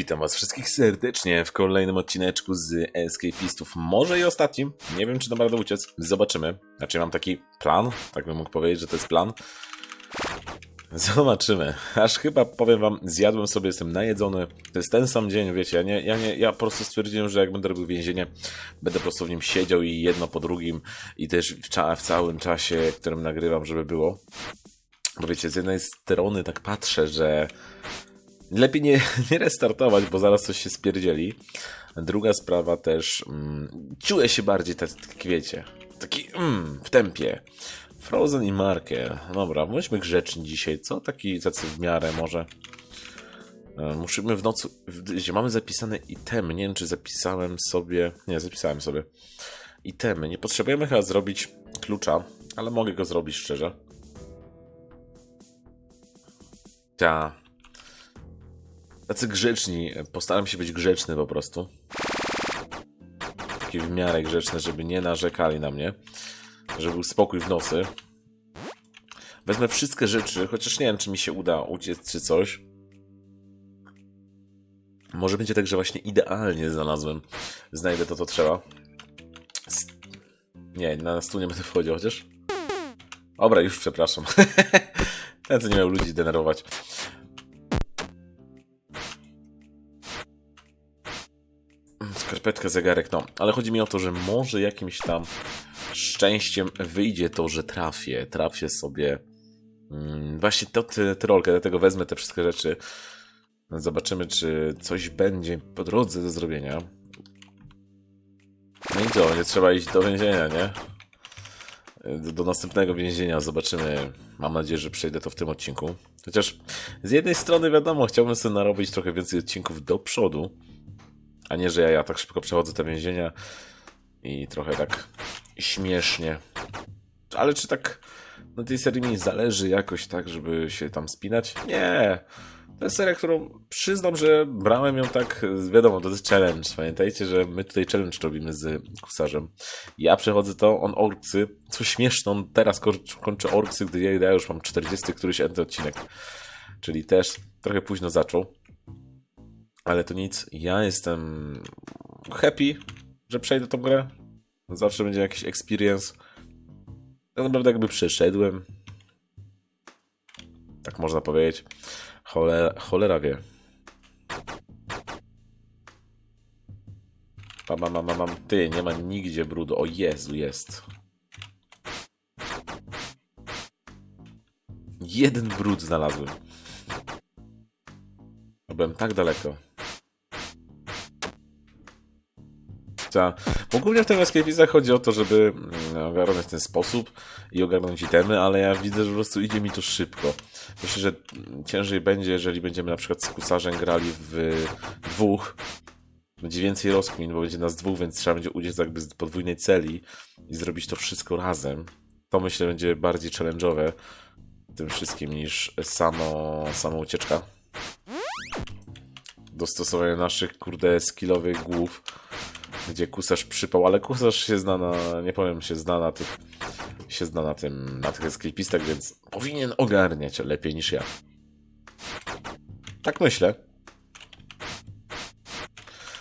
Witam was wszystkich serdecznie w kolejnym odcineczku z Escapistów. Może i ostatnim. Nie wiem, czy dam radę uciec. Zobaczymy. Znaczy mam taki plan. Tak bym mógł powiedzieć, że to jest plan. Zobaczymy. Aż chyba powiem wam, zjadłem sobie, jestem najedzony. To jest ten sam dzień, wiecie, ja, nie, ja, nie, ja po prostu stwierdziłem, że jak będę robił więzienie, będę po prostu w nim siedział i jedno po drugim i też w, cza- w całym czasie, którym nagrywam, żeby było. Bo wiecie, z jednej strony tak patrzę, że lepiej nie, nie restartować, bo zaraz coś się spierdzieli. Druga sprawa też, mm, czuję się bardziej tak, tak wiecie, taki mm, w tempie. Frozen i Marker. Dobra, bądźmy grzeczni dzisiaj, co? Taki tacy w miarę może. E, Musimy w nocy, gdzie mamy zapisane itemy, nie wiem czy zapisałem sobie, nie, zapisałem sobie. Itemy, nie potrzebujemy chyba zrobić klucza, ale mogę go zrobić szczerze. Ta, tacy grzeczni. Postaram się być grzeczny po prostu. Taki w miarę grzeczny, żeby nie narzekali na mnie. Żeby był spokój w nocy. Wezmę wszystkie rzeczy, chociaż nie wiem, czy mi się uda uciec, czy coś. Może będzie tak, że właśnie idealnie znalazłem. Znajdę to, co trzeba. S- Nie, na stół nie będę wchodził, chociaż. Dobra, już przepraszam. Ten, co nie miał ludzi denerwować. Skarpetka, zegarek, no. Ale chodzi mi o to, że może jakimś tam szczęściem wyjdzie to, że trafię. Trafię sobie mm, właśnie tę ty, tyrolkę, dlatego wezmę te wszystkie rzeczy. Zobaczymy, czy coś będzie po drodze do zrobienia. No i co, nie trzeba iść do więzienia, nie? Do, do następnego więzienia zobaczymy. Mam nadzieję, że przejdę to w tym odcinku. Chociaż z jednej strony wiadomo, chciałbym sobie narobić trochę więcej odcinków do przodu. A nie, że ja, ja tak szybko przechodzę te więzienia i trochę tak śmiesznie. Ale czy tak na tej serii mi zależy jakoś tak, żeby się tam spinać? Nie. To jest seria, którą przyznam, że brałem ją tak, wiadomo, to jest challenge. Pamiętajcie, że my tutaj challenge robimy z kusarzem. Ja przechodzę to, on orksy. Co śmieszne, on teraz kończy, orksy, gdy ja, już mam 40 któryś odcinek. Czyli też trochę późno zaczął. Ale to nic, ja jestem happy, że przejdę tą grę. Zawsze będzie jakiś experience. Tak naprawdę jakby przeszedłem. Tak można powiedzieć. Cholera, cholera wie. Mam, mam, mam, mam. Ty, nie ma nigdzie brudu. O Jezu, jest. Jeden brud znalazłem. Byłem tak daleko. Ta. Ogólnie w tym escapizach chodzi o to, żeby mm, ogarnąć ten sposób i ogarnąć itemy, ale ja widzę, że po prostu idzie mi to szybko. Myślę, że ciężej będzie, jeżeli będziemy na przykład z kusarzem grali w dwóch. Będzie więcej rozkmin, bo będzie nas dwóch, więc trzeba będzie uciec jakby z podwójnej celi i zrobić to wszystko razem. To myślę będzie bardziej challenge'owe tym wszystkim niż samo, sama ucieczka. Dostosowanie naszych, kurde, skillowych głów gdzie kusarz przypał, ale kusarz się zna na, nie powiem, się zna na tych, się zna na tym, na tych escapistach, więc powinien ogarniać lepiej niż ja. Tak myślę.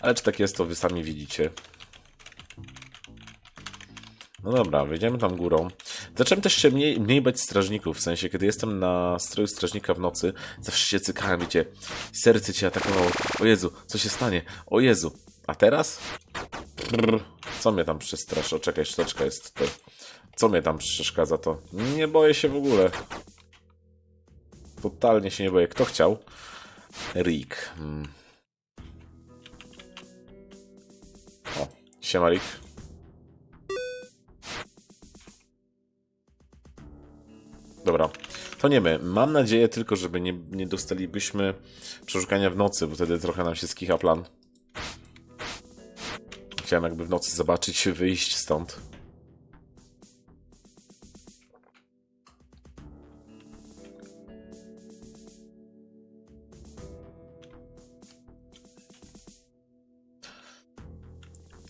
Ale czy tak jest, to wy sami widzicie. No dobra, wejdziemy tam górą. Zacząłem też się mniej, mniej bać strażników, w sensie, kiedy jestem na stroju strażnika w nocy, zawsze się cykałem, wiecie, serce cię atakowało. O Jezu, co się stanie? O Jezu. A teraz? Brr, Co mnie tam przestrasza? Czekaj, szteczka jest tutaj. Co mnie tam przeszkadza to? Nie boję się w ogóle. Totalnie się nie boję. Kto chciał? Rick. Hmm. O, siema Rick. Dobra, to nie my. Mam nadzieję tylko, żeby nie, nie dostalibyśmy przeszukania w nocy, bo wtedy trochę nam się skicha plan. Chciałem jakby w nocy zobaczyć, wyjść stąd.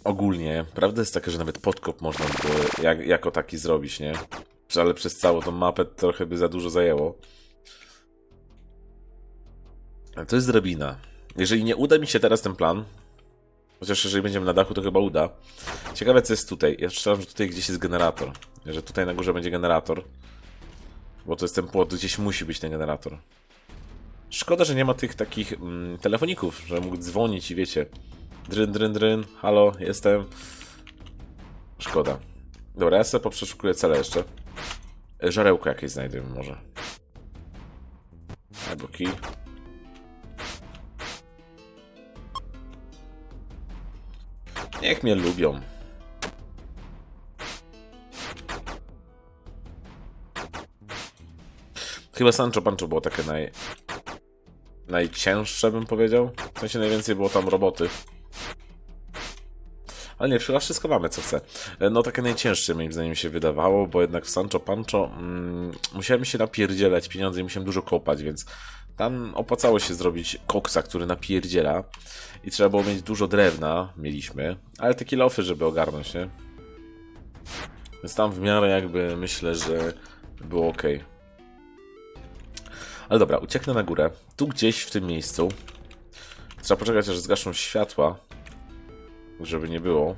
Ogólnie, prawda jest taka, że nawet podkop można by jak, jako taki zrobić, nie? Ale przez całą tą mapę trochę by za dużo zajęło. To jest drabina. Jeżeli nie uda mi się teraz ten plan, chociaż jeżeli będziemy na dachu, to chyba uda. Ciekawe, co jest tutaj. Ja strzelam, że tutaj gdzieś jest generator. Że tutaj na górze będzie generator. Bo to jest ten płot, gdzieś musi być ten generator. Szkoda, że nie ma tych takich mm, telefoników, że mógł dzwonić i wiecie. Dryn, dryn, dryn, halo, jestem. Szkoda. Dobra, ja sobie poprzeszukuję cele jeszcze. E, Żarełko jakieś znajdę może. Albo kij. Niech mnie lubią. Chyba Sancho Pancho było takie naj... najcięższe, bym powiedział. W sensie najwięcej było tam roboty. Ale nie, chyba wszystko mamy, co chcę. E, No takie najcięższe moim zdaniem się wydawało, bo jednak w Sancho Pancho mm, musiałem się napierdzielać pieniądze i musiałem dużo kopać, więc tam opłacało się zrobić koksa, który napierdziela i trzeba było mieć dużo drewna, mieliśmy, ale te kilofy, żeby ogarnąć, nie? Więc tam w miarę jakby myślę, że było ok. Ale dobra, ucieknę na górę. Tu gdzieś w tym miejscu. Trzeba poczekać, aż zgaszą światła, żeby nie było.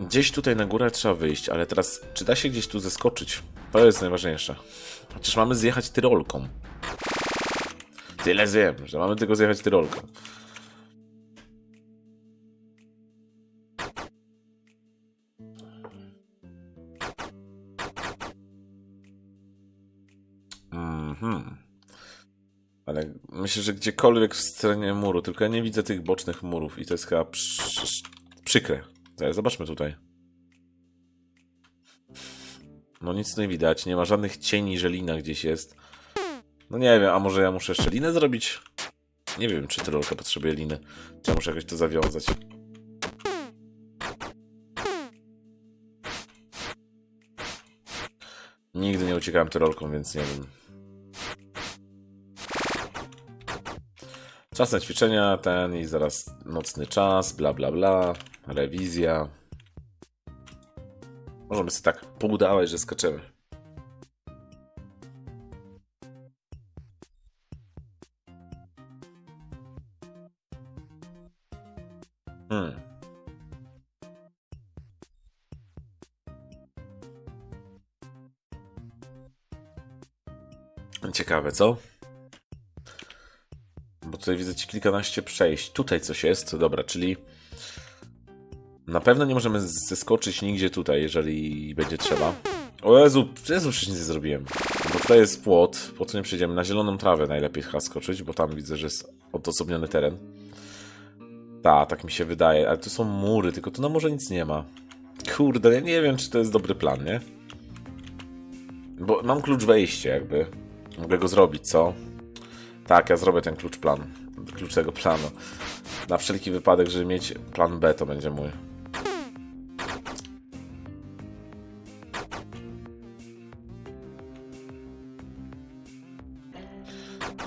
Gdzieś tutaj na górę trzeba wyjść, ale teraz, czy da się gdzieś tu zeskoczyć? To jest najważniejsze. Chociaż mamy zjechać tyrolką. Tyle wiem, że mamy tylko zjechać tyrolką. Mhm. Ale myślę, że gdziekolwiek w stronie muru, tylko ja nie widzę tych bocznych murów i to jest chyba przy... przykre. Zobaczmy tutaj. No nic nie widać, nie ma żadnych cieni, że lina gdzieś jest. No nie wiem, a może ja muszę jeszcze linę zrobić? Nie wiem, czy tyrolka potrzebuje liny. Czy ja muszę jakoś to zawiązać. Nigdy nie uciekałem tyrolką, więc nie wiem. Czas na ćwiczenia, ten i zaraz nocny czas, bla bla bla, rewizja. Możemy sobie tak poudawać, że skaczemy. Hmm. Ciekawe, co? Tutaj widzę ci kilkanaście przejść. Tutaj coś jest, dobra, czyli na pewno nie możemy zeskoczyć nigdzie tutaj, jeżeli będzie trzeba. O Jezu, Jezu, przecież nic nie zrobiłem. Bo tutaj jest płot, po co nie przejdziemy? Na zieloną trawę najlepiej chyba skoczyć, bo tam widzę, że jest odosobniony teren. Ta, tak mi się wydaje, ale tu są mury, tylko tu na morze nic nie ma. Kurde, ja nie wiem, czy to jest dobry plan, nie? Bo mam klucz wejścia, jakby. Mogę go zrobić, co? Tak, ja zrobię ten klucz plan. Klucz tego planu. Na wszelki wypadek, żeby mieć plan B, to będzie mój.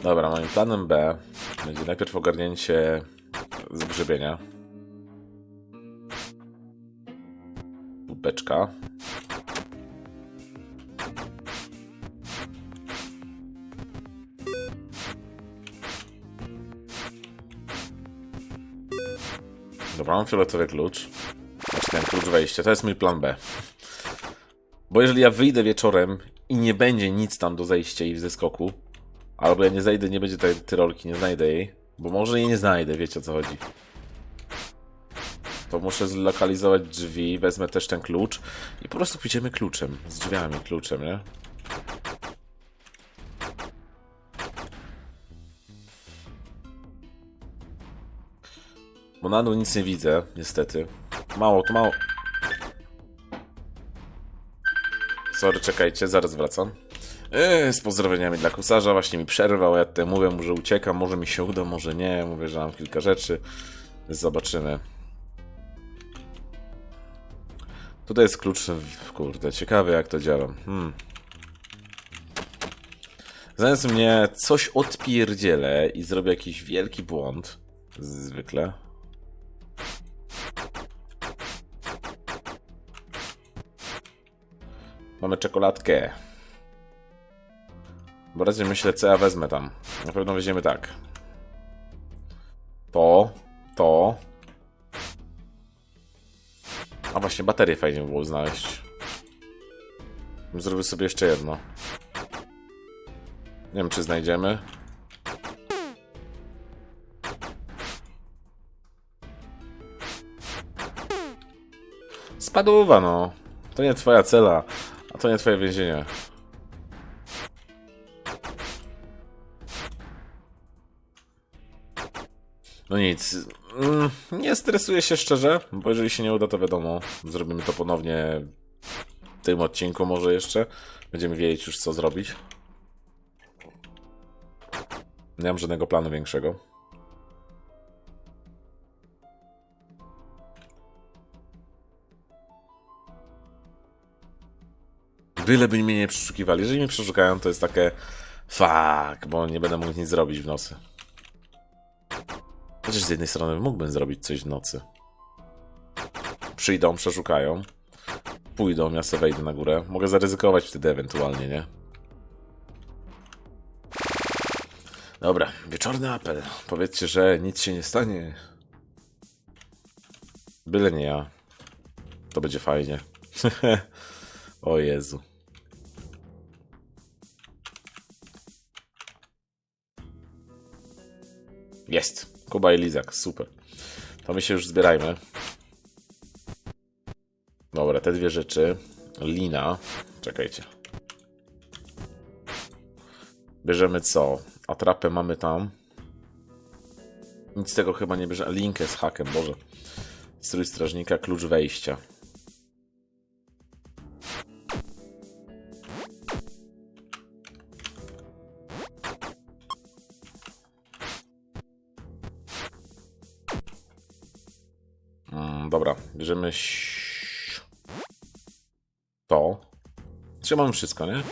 Dobra, moim planem B będzie najpierw ogarnięcie zgrzebienia. Beczka. Dobra, fioletowy klucz. Znaczy ten klucz wejścia. To jest mój plan B. Bo jeżeli ja wyjdę wieczorem i nie będzie nic tam do zejścia i ze skoku, albo ja nie zejdę, nie będzie tej tyrolki, nie znajdę jej, bo może jej nie znajdę, wiecie o co chodzi. To muszę zlokalizować drzwi, wezmę też ten klucz i po prostu pójdziemy kluczem, z drzwiami, kluczem, nie? Bo na dół nic nie widzę, niestety. Mało, to mało. Sorry, czekajcie, zaraz wracam. Yy, z pozdrowieniami dla kusarza, właśnie mi przerwał, ja tutaj mówię mu, że uciekam, może mi się uda, może nie, mówię, że mam kilka rzeczy. Zobaczymy. Tutaj jest klucz, kurde, ciekawe jak to działa. Hmm. Zamiast mnie coś odpierdzielę i zrobię jakiś wielki błąd, zwykle, Mamy czekoladkę. Bo raczej myślę, co ja wezmę tam. Na pewno weźmiemy tak. To, to. A właśnie, baterię fajnie by było znaleźć. Zrobię sobie jeszcze jedno. Nie wiem, czy znajdziemy. Spadłowa, no. To nie twoja cela, to nie twoje więzienie. No nic. Mm, Nie stresuję się szczerze, bo jeżeli się nie uda, to wiadomo. Zrobimy to ponownie w tym odcinku może jeszcze. Będziemy wiedzieć już co zrobić. Nie mam żadnego planu większego. Byleby mnie nie przeszukiwali. Jeżeli mnie przeszukają, to jest takie fuck, bo nie będę mógł nic zrobić w nocy. Chociaż z jednej strony mógłbym zrobić coś w nocy. Przyjdą, przeszukają. Pójdą, ja sobie wejdę na górę. Mogę zaryzykować wtedy ewentualnie, nie? Dobra, wieczorny apel. Powiedzcie, że nic się nie stanie. Byle nie ja. To będzie fajnie. o Jezu. Jest. Kuba i Lizak, super. To my się już zbierajmy. Dobra, te dwie rzeczy. Lina. Czekajcie. Bierzemy co? Atrapę mamy tam. Nic z tego chyba nie bierze. Linkę z hakiem, Boże. Strój strażnika, klucz wejścia. Dobra, bierzemy to. Trzymamy wszystko, nie?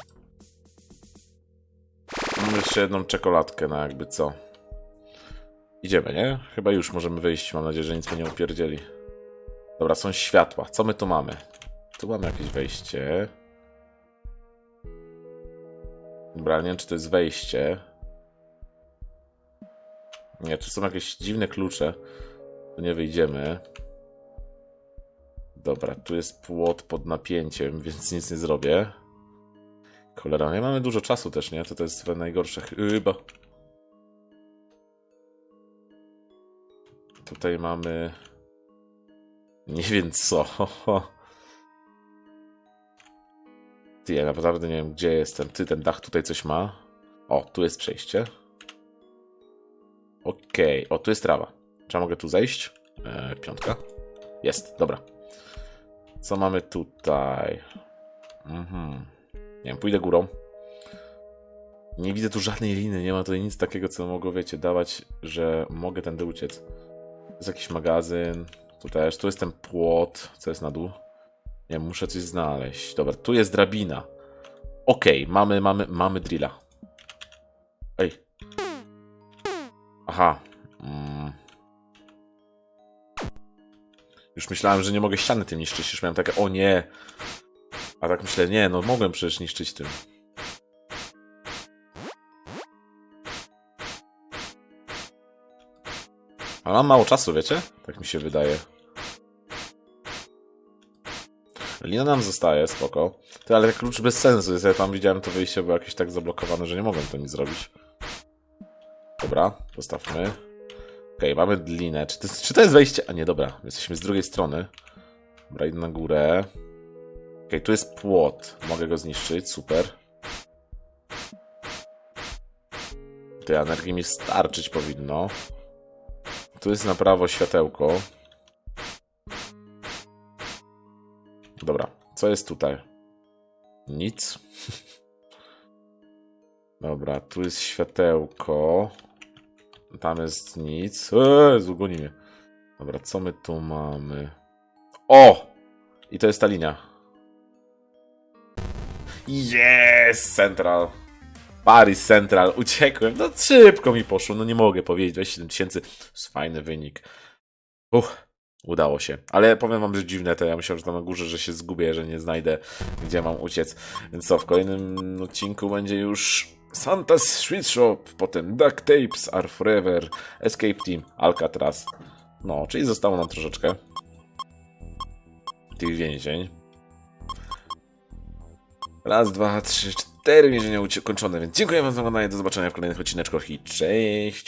Mamy jeszcze jedną czekoladkę na jakby co. Idziemy, nie? Chyba już możemy wyjść. Mam nadzieję, że nic mnie nie upierdzieli. Dobra, są światła. Co my tu mamy? Tu mamy jakieś wejście. Dobra, nie wiem, czy to jest wejście. Nie, tu są jakieś dziwne klucze. Tu nie wyjdziemy. Dobra, tu jest płot pod napięciem, więc nic nie zrobię. Cholera, nie mamy dużo czasu też, nie? To to jest najgorsze chyba. Tutaj mamy... Nie wiem co. Ty, ja naprawdę nie wiem, gdzie jestem. Ty, ten dach tutaj coś ma. O, tu jest przejście. Okej, o, tu jest trawa. Czy ja mogę tu zejść? E, piątka. Jest, dobra. Co mamy tutaj? Mhm. Nie wiem, pójdę górą. Nie widzę tu żadnej liny, nie ma tutaj nic takiego, co mogło, wiecie, dawać, że mogę tędy uciec. Jest jakiś magazyn. Tu też, tu jest ten płot. Co jest na dół? Nie, muszę coś znaleźć. Dobra, tu jest drabina. Okej, mamy, mamy, mamy drilla. Ej. Aha. Już myślałem, że nie mogę ściany tym niszczyć. Już miałem takie, o nie. A tak myślę, nie, no mogłem przecież niszczyć tym. Ale mam mało czasu, wiecie? Tak mi się wydaje. Lina nam zostaje, spoko. Ty, ale klucz bez sensu jest. Ja tam widziałem to wyjście było jakieś tak zablokowane, że nie mogłem to nic zrobić. Dobra, postawmy. Okej, mamy dlinę. Czy to, jest, czy to jest wejście? A nie, dobra. Jesteśmy z drugiej strony. Dobra, idę na górę. Okej, tu jest płot. Mogę go zniszczyć, super. Tej energii mi starczyć powinno. Tu jest na prawo światełko. Dobra, co jest tutaj? Nic. Dobra, tu jest światełko. Tam jest nic. Eee, zugoni mnie. Dobra, co my tu mamy? O! I to jest ta linia. Yes! Central. Paris Central. Uciekłem. No szybko mi poszło. No nie mogę powiedzieć. 27 tysięcy. Jest fajny wynik. Uch. Udało się. Ale powiem wam, że dziwne to. Ja myślałem, że tam na górze, że się zgubię, że nie znajdę, gdzie mam uciec. Więc co, w kolejnym odcinku będzie już Santa's Sweet Shop, potem Duck Tapes Are Forever, Escape Team, Alcatraz. No, czyli zostało nam troszeczkę tych więzień. Raz, dwa, trzy, cztery więzienia ukończone, więc dziękuję wam za oglądanie, do zobaczenia w kolejnych odcineczkach i cześć!